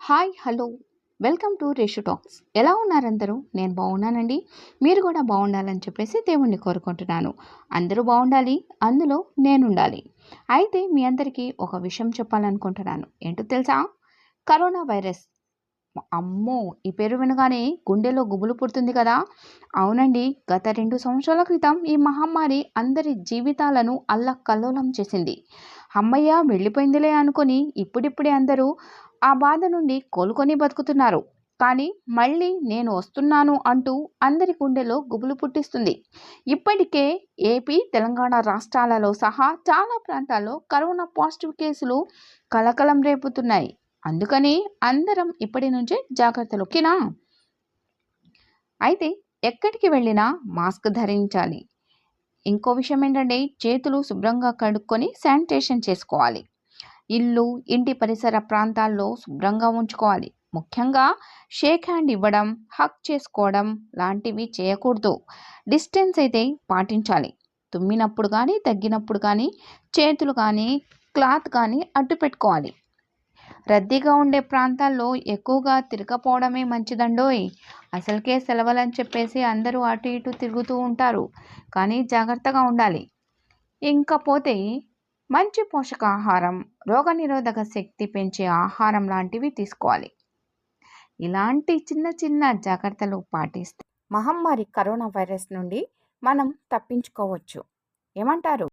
Hi hello. Welcome to Reshu Talks. ఎలా ఉన్నారందరూ? నేను బాగున్నానండి. మీరు కూడా బాగుండాలని చెప్పేసి దేవుణ్ణి కోరుకుంటున్నాను. అందరూ బాగుండాలి అందులో నేను ఉండాలి అయితే మీ అందరికీ ఒక విషయం చెప్పాలనుకుంటున్నాను. ఏంటో తెలుసా? Corona virus. అమ్మో ఈ పేరు వినగానే గుండెలో గుబులు పుడుతుంది కదా. అవునండి గత రెండు సంవత్సరాల క్రితం ఈ మహమ్మారి అందరి జీవితాలను అల్లకల్లోలం చేసింది. అమ్మయ్య వెళ్ళిపోయిందిలే అనుకొని ఇప్పుడిప్పుడే అందరూ ఆ బాధ నుండి కోలుకొని బతుకుతున్నారు. కానీ మళ్ళీ నేను వస్తున్నాను అంటూ అందరి గుండెలో గుబులు పుట్టిస్తుంది. ఇప్పటికే ఏపీ తెలంగాణ రాష్ట్రాలలో సహా చాలా ప్రాంతాల్లో కరోనా పాజిటివ్ కేసులు కలకలం రేపుతున్నాయి. అందుకని అందరం ఇప్పటి నుంచే జాగ్రత్తలు ఓకేనా అయితే ఎక్కడికి వెళ్ళినా మాస్క్ ధరించాలి. ఇంకో విషయం ఏంటంటే చేతులు శుభ్రంగా కడుక్కొని శానిటేషన్ చేసుకోవాలి. ఇల్లు ఇంటి పరిసర ప్రాంతాల్లో శుభ్రంగా ఉంచుకోవాలి. ముఖ్యంగా షేక్ హ్యాండ్ ఇవ్వడం హక్ చేసుకోవడం లాంటివి చేయకూడదు. డిస్టెన్స్ అయితే పాటించాలి. తుమ్మినప్పుడు కానీ తగ్గినప్పుడు కానీ చేతులు కానీ క్లాత్ కానీ అడ్డు పెట్టుకోవాలి రద్దీగా ఉండే ప్రాంతాల్లో ఎక్కువగా తిరగపోవడమే మంచిదండోయ్. అసలుకే సెలవులని చెప్పేసి అందరూ అటు ఇటు తిరుగుతూ ఉంటారు. కానీ జాగ్రత్తగా ఉండాలి. ఇంకపోతే మంచి పోషకాహారం రోగనిరోధక శక్తి పెంచే ఆహారం లాంటివి తీసుకోవాలి. ఇలాంటి చిన్న చిన్న జాగ్రత్తలు పాటిస్తే మహమ్మారి కరోనా వైరస్ నుండి మనం తప్పించుకోవచ్చు. ఏమంటారు?